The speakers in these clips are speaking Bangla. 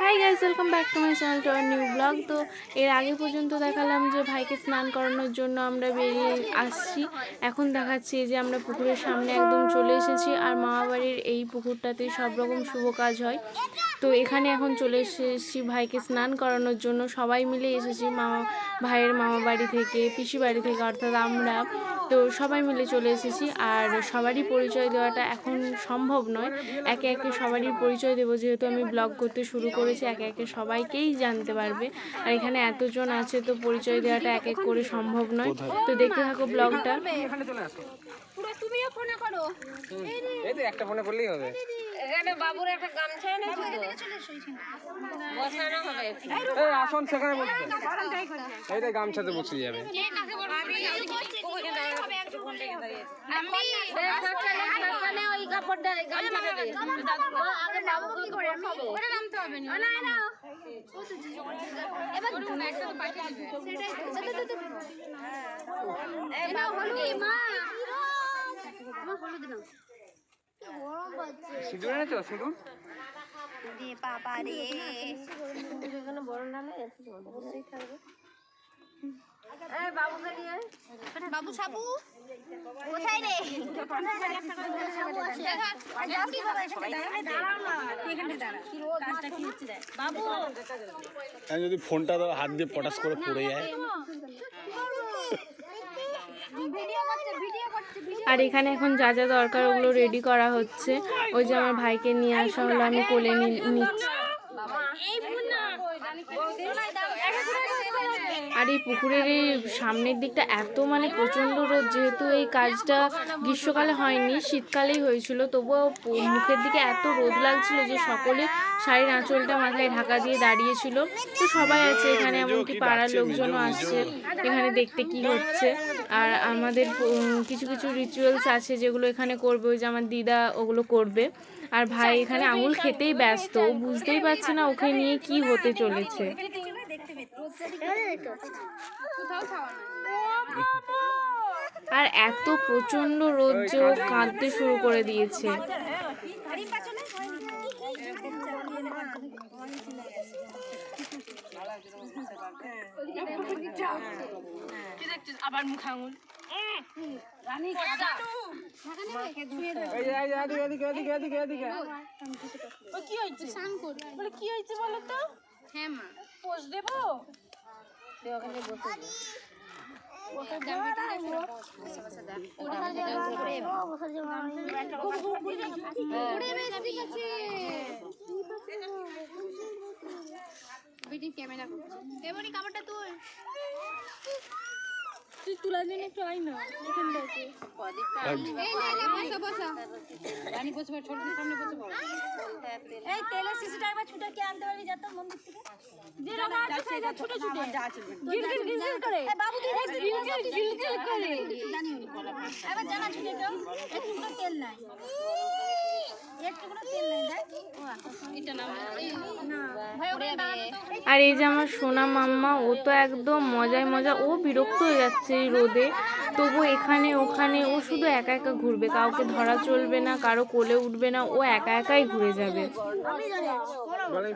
Hi guys welcome back to my channel to new blog তো এর আগে পর্যন্ত দেখালাম যে ভাইকে স্নান করানোর জন্য আমরা বেরিয়ে আসছি। এখন দেখাচ্ছি যে আমরা পুকুরের সামনে একদম চলে এসেছি আর মামাবাড়ির এই পুকুরটাতে সব রকম শুভ কাজ হয়। তো এখানে এখন চলে এসেছি ভাইকে স্নান করানোর জন্য। সবাই মিলে এসেছি মামা, ভাইয়ের মামা বাড়ি থেকে পিসি বাড়ি থেকে, অর্থাৎ আমরা। তো সবাই মিলে চলে এসেছি। আর সবারই পরিচয় দেওয়াটা এখন সম্ভব নয়। একে একে সবারই পরিচয় দেবো। যেহেতু আমি ব্লগ করতে শুরু করেছি একে একে সবাইকেই জানতে পারবে। আর এখানে এতজন আছে তো পরিচয় দেওয়াটা এক এক করে সম্ভব নয়। তো দেখতে থাকো ব্লগটা। তুমিও ফোনে করো। এই তো একটা ফোনে করলেই হবে। এখানে বাবুর একটা গামছা এনেছো বসানো হবে এই আসন সেখানে বসবে এই গামছাতে বসে যাবে আমি ওই কাপড়টা গামছাটা আগে নামবো কি করে খাব ওটা নামতে হবে না না না এবার একটা তো পাঠিয়ে দিবে সেটাই মা মা হলুদ নাও সিঁদুর এনেছো? সিঁদুর? বাবু সাবু কোথায় রে? বাবু যদি ফোনটা হাত দিয়ে পটাশ করে পড়ে যায় ভিডিও করছে ভিডিও করছে আর এখানে এখন যা যা দরকার ওগুলো রেডি করা হচ্ছে ওই যে আমার ভাইকে নিয়ে আসা হলো আমি কোলে নিচ্ছি আর এই পুকুরের এই সামনের দিকটা এত মানে প্রচণ্ড রোদ, যেহেতু এই কাজটা গ্রীষ্মকালে হয়নি, শীতকালেই হয়েছিল, তবুও মুখের দিকে এত রোদ লাগছিল যে সকলে শাড়ির আঁচলটা মাথায় ঢাকা দিয়ে দাঁড়িয়েছিল। তো সবাই আছে এখানে, এমনকি পাড়ার লোকজনও আসছে এখানে দেখতে কি হচ্ছে। আর আমাদের কিছু কিছু রিচুয়ালস আছে যেগুলো এখানে করবে, ওই যে আমার দিদা ওগুলো করবে। আর ভাই এখানে আঙুল খেতেই ব্যস্ত বুঝতেই পারছে না ওকে নিয়ে কি হতে চলেছে। আর এত প্রচণ্ড রোদ যে ও কাঁদতে শুরু করে দিয়েছে। যে, এদিকে এদিকে এদিকে এদিকে। এদিকে হ্যাঁ মা। করছে। এবারে তুই তোলার জন্য একটু আই না। এখানটা আছে এই নে নে বসো বসো। রানী বসে ছোট সামনে বসে। তেলের শিশিটা একবার ছুটে কে আনতে পারবি যা যত মন্দির থেকে? যে রকম আছে সেই যা ছুটে ছুটে। গিল গিল গিল করে। বাবু গিল গিল গিল গিল গিল করে। জানি এবার জানা ছুটে তো একটু তেল নাই। একটু তেল নাই। আর এই যে আমার সোনা মাম্মা, ও তো একদম মজায় মজা ও বিরক্ত হয়ে যাচ্ছে এই রোদে। তবু এখানে ওখানে ও শুধু একা একা ঘুরবে, কাউকে ধরা চলবে না, কারও কোলে উঠবে না, ও একা একাই ঘুরে যাবে। বলে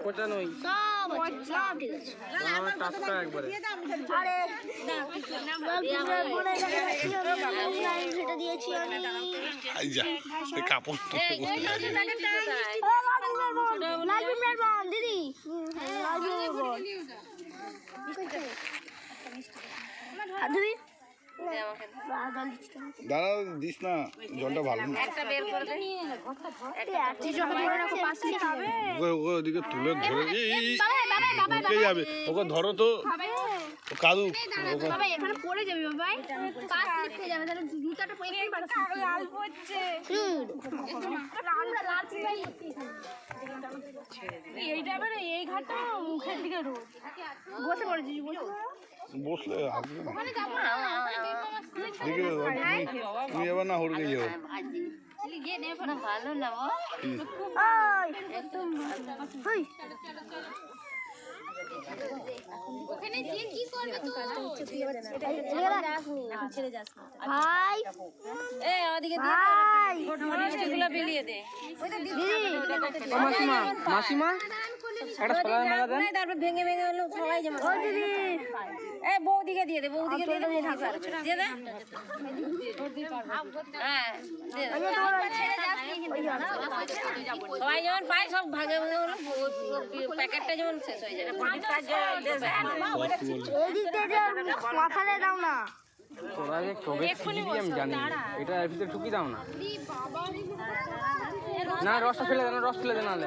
এই কাপড় তুলে বসে আছে। দিস না জলটা ভালো না ওকে ওদিকে তুলে ধরে উঠে যাবে। ওকে ধরো তো। কাদু। বাবা এখানে পড়ে যাবে বাবাই। পা স্লিপ যাবে তাহলে জুতাটা পরে একটু লাল পড়ছে লাল লাল এইটা এবারে এই ঘাটটা মুখের দিকে রোদ। বসে পড়েছি বসলে ওখানে যাব না দেখে তুমি এবার না হড়কে যাও। ভালো না একদম ওখানে গিয়ে কি করবে তো? এখন ছেড়ে যাস ভাই। এ ওদিকে দিয়ে মিষ্টিগুলো বিলিয়ে দে। মাসিমা মাসিমা? তারপর ভেঙে ভেঙে হলো সবাই যেমন এ বৌদিকে দিয়ে দে বৌদিকে দিয়ে দে দে। হ্যাঁ সবাই যেমন পায় সব ভাগে ভাগে হলো প্যাকেটটা যেমন শেষ হয়ে যাবে তোরা যে কবে ছিলি আমি জানি না। এটা এর ভিতরে ঢুকি দাও না। না রসটা ফেলে দেন রস ফেলে দেন নাহলে।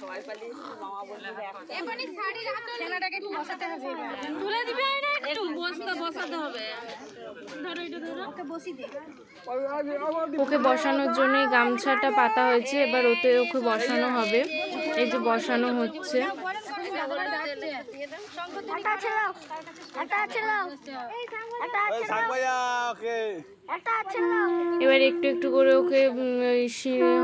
তাদেরকে দাও একটু। বসতে বসাতে হবে। ওকে বসি দে। ওকে বসানোর জন্য গামছাটা পাতা হয়েছে এবার ওতে ওকে বসানো হবে। এই যে বসানো হচ্ছে। এবার একটু একটু করে ওকে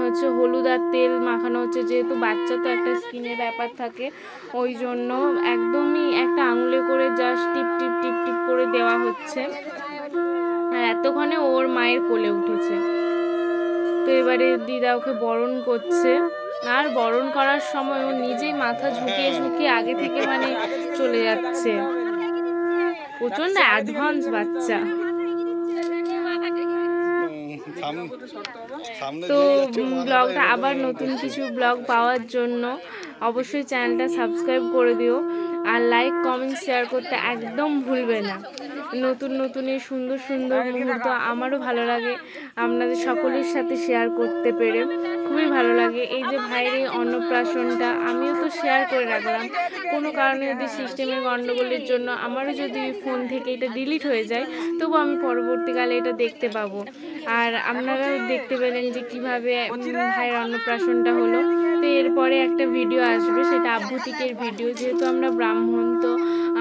হচ্ছে হলুদ আর তেল মাখানো হচ্ছে। যেহেতু বাচ্চা তো একটা স্কিনের ব্যাপার থাকে ওই জন্য একদমই একটা আঙুলে করে জাস্ট টিপ টিপ টিপ টিপ করে দেওয়া হচ্ছে। আর এতক্ষণে ওর মায়ের কোলে উঠেছে। তো এবারে দিদা ওকে বরণ করছে। আর বরণ করার সময় ও নিজেই মাথা ঝুঁকিয়ে ঝুঁকিয়ে আগে থেকে মানে চলে যাচ্ছে। প্রচণ্ড অ্যাডভান্স বাচ্চা। তো ব্লগটা আবার নতুন কিছু ব্লগ পাওয়ার জন্য অবশ্যই চ্যানেলটা সাবস্ক্রাইব করে দিও। আর লাইক কমেন্ট শেয়ার করতে একদম ভুলবে না। নতুন নতুন এই সুন্দর সুন্দর মুহূর্ত আমারও ভালো লাগে। আপনাদের সকলের সাথে শেয়ার করতে পেরে খুবই ভালো লাগে। এই যে ভাইয়ের এই অন্নপ্রাশনটা আমিও তো শেয়ার করে রাখলাম। কোনো কারণে যদি সিস্টেমের গণ্ডগোলের জন্য আমারও যদি ফোন থেকে এটা ডিলিট হয়ে যায় তবু আমি পরবর্তীকালে এটা দেখতে পাবো। আর আপনারা দেখতে পেলেন যে কীভাবে ভাইয়ের অন্নপ্রাশনটা হলো। তো এরপরে একটা ভিডিও আসবে সেটা আভ্যুতিকের ভিডিও যেহেতু আমরা ব্রাহ্মণ তো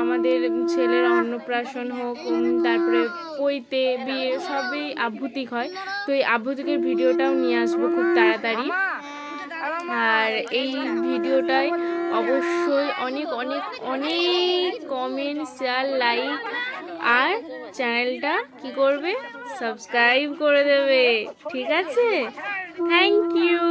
আমাদের ছেলের অন্নপ্রাশন হোক তারপরে পৈতে, বিয়ে সবই আভ্যুতিক হয়। তো এই আভ্যুতিকের ভিডিওটাও নিয়ে আসব খুব তাড়াতাড়ি। আর এই ভিডিওটায় অবশ্যই অনেক অনেক অনেক কমেন্ট শেয়ার লাইক আর চ্যানেলটা কি করবে? সাবস্ক্রাইব করে দেবে। ঠিক আছে? Thank you